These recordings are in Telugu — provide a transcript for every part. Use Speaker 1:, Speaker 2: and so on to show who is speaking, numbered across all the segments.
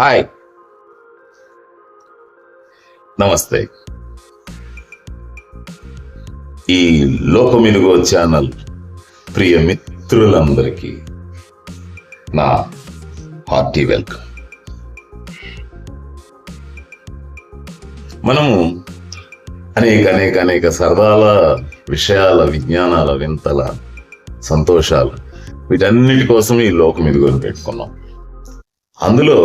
Speaker 1: హాయ్ నమస్తే ఈ లోకమినుగో ఛానల్ ప్రియ మిత్రులందరికీ నా హార్టీ వెల్కమ్. మనము అనేక అనేక అనేక సరదాల విషయాల విజ్ఞానాల వింతల సంతోషాలు వీటన్నిటి కోసం ఈ లోకం ఇదిగోని పెట్టుకున్నాం. అందులో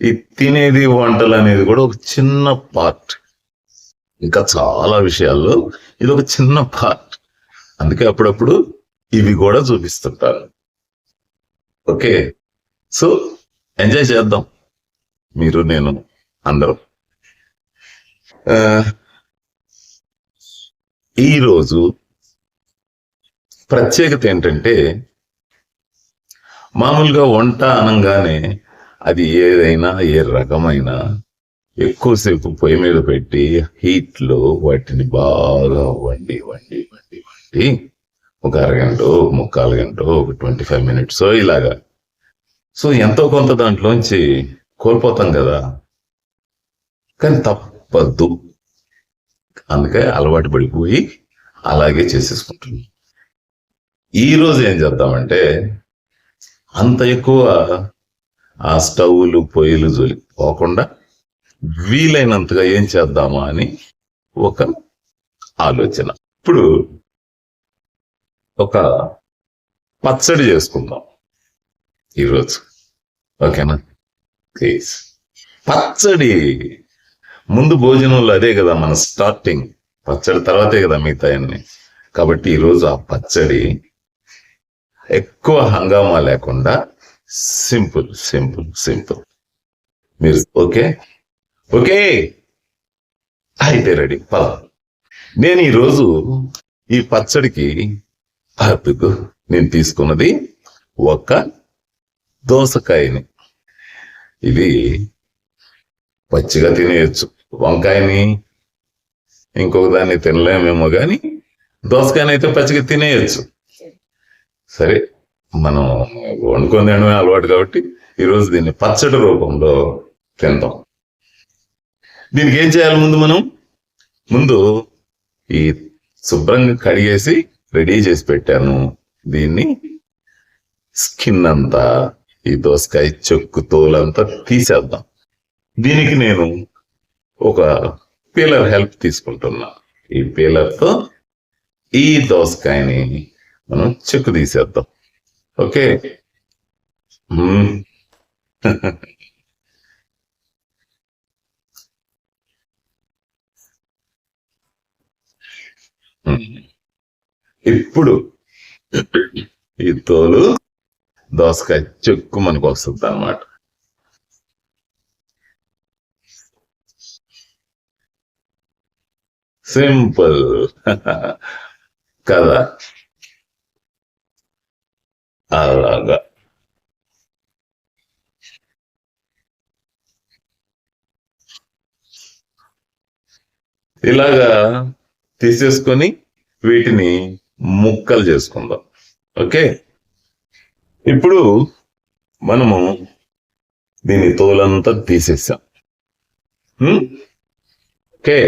Speaker 1: ఈ తినేది వంటలు అనేది కూడా ఒక చిన్న పార్ట్ ఇంకా చాలా విషయాల్లో ఇది ఒక చిన్న పార్ట్ అందుకే అప్పుడప్పుడు ఇవి కూడా చూపిస్తుంటారు ఓకే. సో ఎంజాయ్ చేద్దాం. మీరు నేను అందరం. ఈరోజు ప్రత్యేకత ఏంటంటే మామూలుగా వంట అనగానే అది ఏదైనా ఏ రకమైన ఎక్కువసేపు పొయ్యి మీద పెట్టి హీట్లో వాటిని బాగా వండి వండి వండి వండి ఒక అరగంట ముక్కాలు గంట ఒక ట్వంటీ ఫైవ్ మినిట్స్ ఇలాగా. సో ఎంతో కొంత దాంట్లోంచి కోల్పోతాం కదా. కానీ తప్పద్దు అందుకే అలవాటు పడిపోయి అలాగే చేసేసుకుంటున్నాం. ఈ రోజు ఏం చేద్దామంటే అంత ఎక్కువ ఆ స్టవ్లు పొయ్యిలు జొలి పోకుండా వీలైనంతగా ఏం చేద్దామా అని ఒక ఆలోచన. ఇప్పుడు ఒక పచ్చడి చేసుకుందాం ఈరోజు. ఓకేనా? ప్లీజ్. పచ్చడి ముందు భోజనంలో అదే కదా మన స్టార్టింగ్. పచ్చడి తర్వాతే కదా మిగతా అన్ని. కాబట్టి ఈరోజు ఆ పచ్చడి ఎక్కువ హంగామా లేకుండా సింపుల్ సింపుల్ సింపుల్ మీరు ఓకే? ఓకే? అయితే రెడీ పద. నేను ఈరోజు ఈ పచ్చడికి అదుగు నేను తీసుకున్నది ఒక దోసకాయని. ఇది పచ్చిగా తినేయచ్చు. వంకాయని ఇంకొక దాన్ని తినలేమేమో కానీ దోసకాయని అయితే పచ్చిగా తినేయచ్చు. సరే? మనం వండుకొని తినడమే అలవాటు కాబట్టి ఈరోజు దీన్ని పచ్చడి రూపంలో తిందాం. దీనికి ఏం చేయాలి ముందు మనం? ముందు ఈ శుభ్రంగా కడిగేసి రెడీ చేసి పెట్టాను. దీన్ని స్కిన్ అంతా ఈ దోసకాయ చెక్కు తోలంతా తీసేద్దాం. దీనికి నేను ఒక పీలర్ హెల్ప్ తీసుకుంటున్నా. ఈ పీలర్తో ఈ దోసకాయని మనం చెక్కు తీసేద్దాం. Okay hmm. ఇప్పుడు ఈ తోలు దోసకాయ చెక్కు మనకు వస్తుంది అనమాట సింపుల్ కదా. అలాగా. ఇలాగా తీసేసుకొని వీటిని ముక్కలు చేసుకుందాం. ఓకే? ఇప్పుడు మనము దీని తోలంతా తీసేసాం. ఓకే?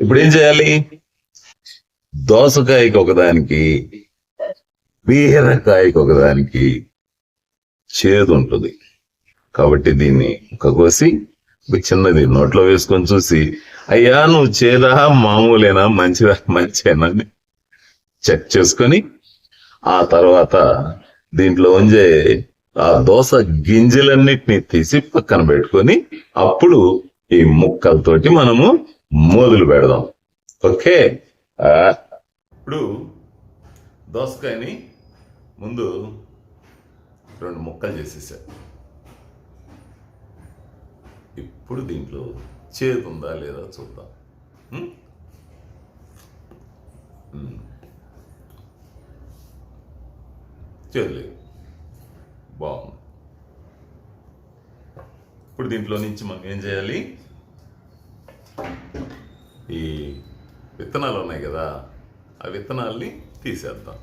Speaker 1: ఇప్పుడు ఏం చేయాలి? దోసకాయకి ఒకదానికి బీరకాయకు ఒకదానికి చేదు ఉంటుంది కాబట్టి దీన్ని ఒక కోసి చిన్నది నోట్లో వేసుకొని చూసి అయ్యా నువ్వు చేదా? మామూలేనా? మంచిదా? మంచేనా? అని చెక్ చేసుకొని ఆ తర్వాత దీంట్లో ఉంచే ఆ దోస గింజలన్నిటిని తీసి పక్కన పెట్టుకొని అప్పుడు ఈ ముక్కలతోటి మనము మొదలు పెడదాం. ఓకే? ఇప్పుడు దోసకాయని ముందు రెండు ముక్కలు చేసేసా. ఇప్పుడు దీంట్లో చేదు ఉందా లేదా చూద్దాం. చేయలేదు బాగుంది. ఇప్పుడు దీంట్లో నుంచి మనం ఏం చేయాలి? ఈ విత్తనాలు ఉన్నాయి కదా ఆ విత్తనాల్ని తీసేద్దాం.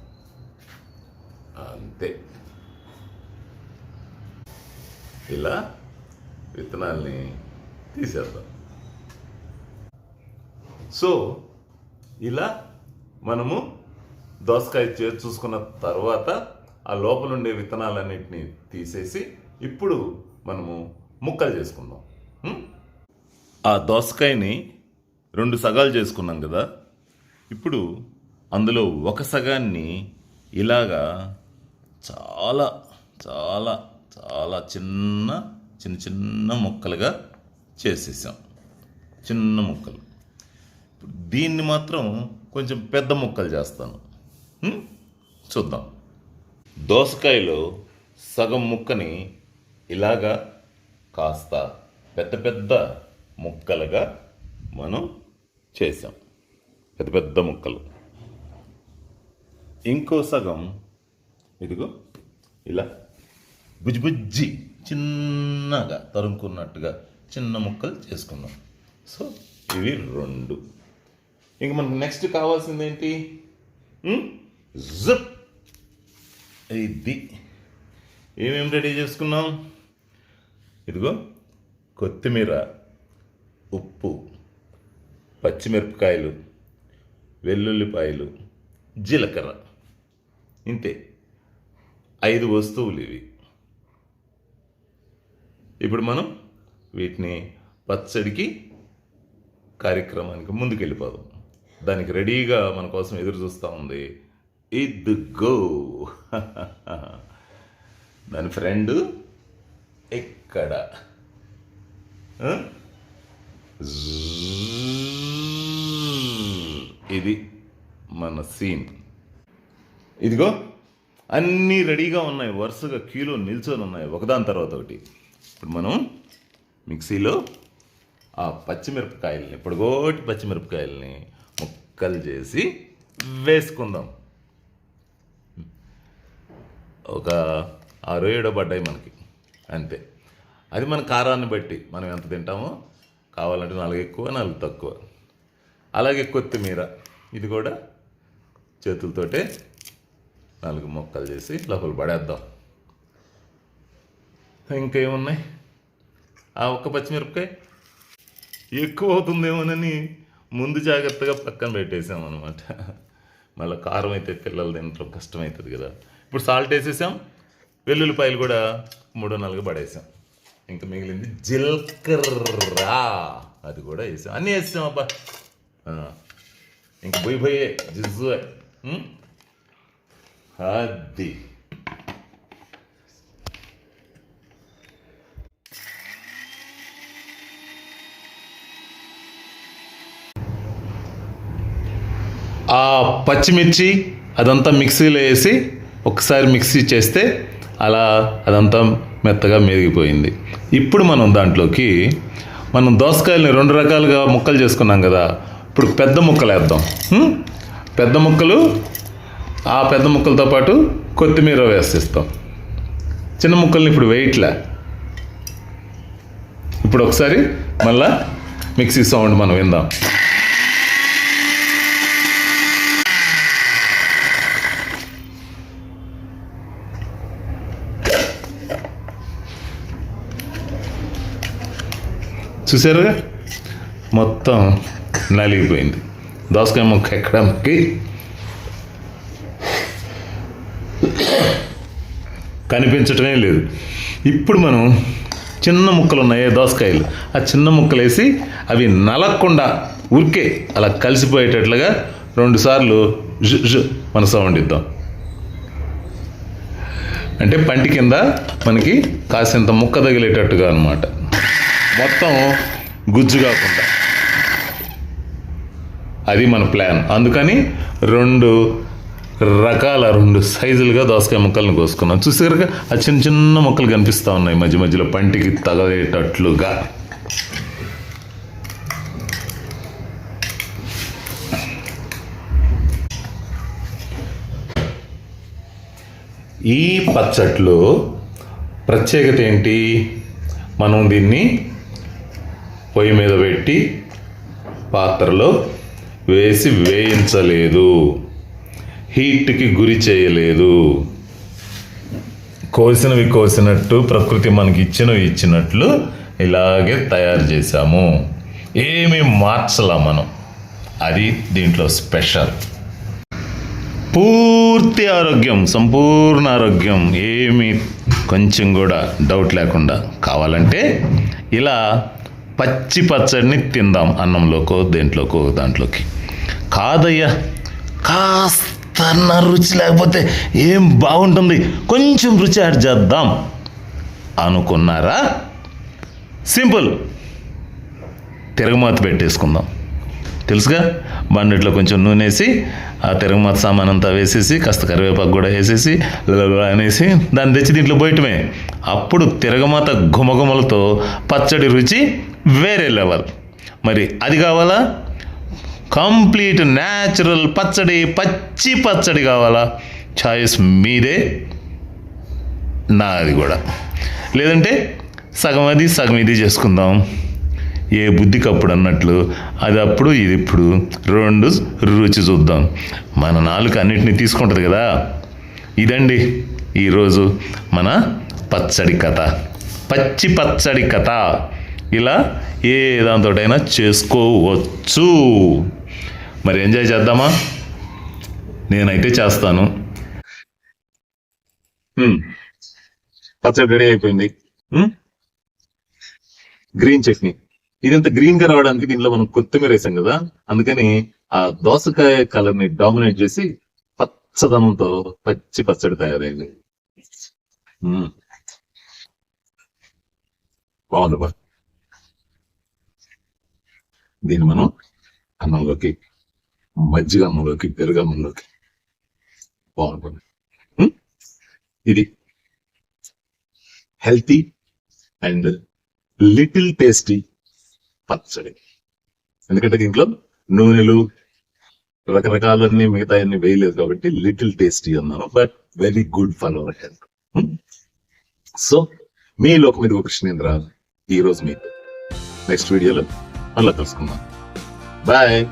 Speaker 1: Um, అంతే ఇలా విత్తనాల్ని తీసేద్దాం. సో ఇలా మనము దోసకాయ చేతి చూసుకున్న తర్వాత ఆ లోపల ఉండే విత్తనాలన్నింటినీ తీసేసి ఇప్పుడు మనము ముక్కలు చేసుకుందాం. Hmm? ఆ దోసకాయని రెండు సగాలు చేసుకున్నాం కదా. ఇప్పుడు అందులో ఒక సగాన్ని ఇలాగా చాలా చాలా చాలా చిన్న చిన్న చిన్న ముక్కలుగా చేసేసాం. చిన్న ముక్కలు. ఇప్పుడు దీన్ని మాత్రం కొంచెం పెద్ద ముక్కలు చేస్తాను. చూద్దాం. దోసకాయలో సగం ముక్కని ఇలాగా కాస్త పెద్ద పెద్ద ముక్కలుగా మనం చేసాం. పెద్ద పెద్ద ముక్కలు. ఇంకో సగం ఇదిగో ఇలా బుజ్జి బుజ్జి చిన్నగా తరుముకున్నట్టుగా చిన్న ముక్కలు చేసుకుందాం. సో ఇవి రెండు. ఇంక మనకు నెక్స్ట్ కావాల్సింది ఏంటి జుప్. ఇది. ఏమేమి రెడీ చేసుకున్నాం? ఇదిగో కొత్తిమీర ఉప్పు పచ్చిమిరపకాయలు వెల్లుల్లిపాయలు జీలకర్ర. ఇంతే. ఐదు వస్తువులు ఇవి. ఇప్పుడు మనం వీటిని పచ్చడికి కార్యక్రమానికి ముందుకెళ్ళిపోదాం. దానికి రెడీగా మన కోసం ఎదురు చూస్తూ ఉంది. ఇదిగో. దాని ఫ్రెండ్ ఎక్కడ? ఇది మన సీన్. ఇదిగో. అన్నీ రెడీగా ఉన్నాయి. వరుసగా క్యూలో నిల్చొని ఉన్నాయి. ఒకదాని తర్వాత ఒకటి. ఇప్పుడు మనం మిక్సీలో ఆ పచ్చిమిరపకాయలని పొడిగోటి పచ్చిమిరపకాయలని ముక్కలు చేసి వేసుకుందాం. ఒక ఆరో ఏడో పడ్డాయి మనకి. అంతే. అది మన కారాన్ని బట్టి మనం ఎంత తింటామో కావాలంటే నాలుగు ఎక్కువ నాలుగు తక్కువ. అలాగే కొత్తిమీర. ఇది కూడా చేతులతోటే నాలుగు మొక్కలు చేసి లోపల పడేద్దాం. ఇంకేమున్నాయి? ఆ ఒక్క పచ్చిమిరపకాయ? ఎక్కువ అవుతుందేమోనని ముందు జాగ్రత్తగా పక్కన పెట్టేసాం అనమాట మళ్ళీ కారం అయితే పిల్లలు తినటం కష్టమవుతుంది కదా. ఇప్పుడు సాల్ట్ వేసేసాం వెల్లుల్లిపాయలు కూడా మూడో నాలుగు పడేసాం. ఇంకా మిగిలింది జీలకర్ర. అది కూడా వేసాం. అన్నీ వేసాం అబ్బా. ఇంకా ఇంక పోయి జిజ్జు అది. ఆ పచ్చిమిర్చి అదంతా మిక్సీలో వేసి ఒకసారి మిక్సీ చేస్తే అలా అదంతా మెత్తగా మెరిగిపోయింది. ఇప్పుడు మనం దాంట్లోకి మనం దోసకాయలని రెండు రకాలుగా ముక్కలు చేసుకున్నాం కదా. ఇప్పుడు పెద్ద ముక్కలు వేద్దాం. పెద్ద ముక్కలు ఆ పెద్ద ముక్కలతో పాటు కొత్తిమీర వేసేస్తాం. చిన్న ముక్కల్ని ఇప్పుడు వేయట్లే. ఇప్పుడు ఒకసారి మళ్ళా మిక్సీ సౌండ్ మనం విందాం. చూసారుగా? మొత్తం నలిగిపోయింది. దోసకాయ ముక్క ఎక్కడానికి కనిపించటమే లేదు. ఇప్పుడు మనం చిన్న ముక్కలు ఉన్నాయి దోసకాయలు. ఆ చిన్న ముక్కలు వేసి అవి నలక్కుండా ఉరికే అలా కలిసిపోయేటట్లుగా రెండుసార్లు జు మన సౌండ్ ఇద్దాం. అంటే పంటి కింద మనకి కాసింత ముక్క తగిలేటట్టుగా అనమాట మొత్తం గుజ్జు కాకుండా. అది మన ప్లాన్. అందుకని రెండు రకాల రెండు సైజులుగా దోసకాయ ముక్కలను కోసుకున్నాం. చూసారుగా ఆ చిన్న చిన్న ముక్కలు కనిపిస్తూ ఉన్నాయి మధ్య మధ్యలో పంటికి తగలేటట్లుగా. ఈ పచ్చట్లో ప్రత్యేకత ఏంటి? మనం దీన్ని పొయ్యి మీద పెట్టి పాత్రలో వేసి వేయించలేదు. హీట్కి గురి చేయలేదు. కోసినవి కోసినట్టు ప్రకృతి మనకి ఇచ్చినవి ఇచ్చినట్లు ఇలాగే తయారు చేశాము. ఏమి మార్చలా మనం. అది దీంట్లో స్పెషల్. పూర్తి ఆరోగ్యం సంపూర్ణ ఆరోగ్యం ఏమి కొంచెం కూడా డౌట్ లేకుండా కావాలంటే ఇలా పచ్చి పచ్చడిని తిందాం అన్నంలోకో దేంట్లోకో దాంట్లోకి. కాదయ్యా కాస్త నా రుచి లేకపోతే ఏం బాగుంటుంది? కొంచెం రుచి యాడ్ చేద్దాం. అనుకున్నారా? సింపుల్. తిరగమాత పెట్టేసుకుందాం. తెలుసుగా? బండిట్లో కొంచెం నూనె వేసి ఆ తిరగమాత సామాన్ అంతా వేసేసి కాస్త కరివేపాకు కూడా వేసేసి అనేసి దాన్ని తెచ్చి దీంట్లో పోయటమే. అప్పుడు తిరగమాత ఘుమఘుమలతో పచ్చడి రుచి వేరే లెవెల్. మరి అది కావాలా? కంప్లీట్ న్యాచురల్ పచ్చడి పచ్చి పచ్చడి కావాలా? చాయిస్ మీదే. నాది కూడా. లేదంటే సగం అది సగం ఇది చేసుకుందాం. ఏ బుద్ధికి అప్పుడు అన్నట్లు. అది అప్పుడు ఇది ఇప్పుడు. రెండు రుచి చూద్దాం. మన నాలుక అన్నిటిని తీసుకుంటుంది కదా. ఇదండి ఈరోజు మన పచ్చడి కథ. పచ్చి పచ్చడి కథ. ఇలా ఏ దాంతోటైనా చేసుకోవచ్చు. మరి ఎంజాయ్ చేద్దామా? నేనైతే చేస్తాను. పచ్చడి రెడీ అయిపోయింది. గ్రీన్ చట్నీ. ఇదంత గ్రీన్గా రావడానికి దీనిలో మనం కొత్తిమీర వేసాం కదా? అందుకని ఆ దోసకాయ కలర్ని డామినేట్ చేసి పచ్చదనంతో పచ్చి పచ్చడి తయారైంది. బాగుంది బా. దీన్ని మనం అన్నంలోకి మజ్జిగ అన్నంలోకి పెరుగు అన్నంలోకి. బాగుంటుంది. ఇది హెల్తీ అండ్ లిటిల్ టేస్టీ పచ్చడి. ఎందుకంటే దీంట్లో నూనెలు రకరకాలన్నీ మిగతా అన్ని వేయలేదు కాబట్టి లిటిల్ టేస్టీ అన్నాను but very good for our health. So మీ లోకం మీద కృష్ణేంద్ర ఈరోజు మీకు. నెక్స్ట్ వీడియోలో మళ్ళీ కలుసుకుందాం. బాయ్!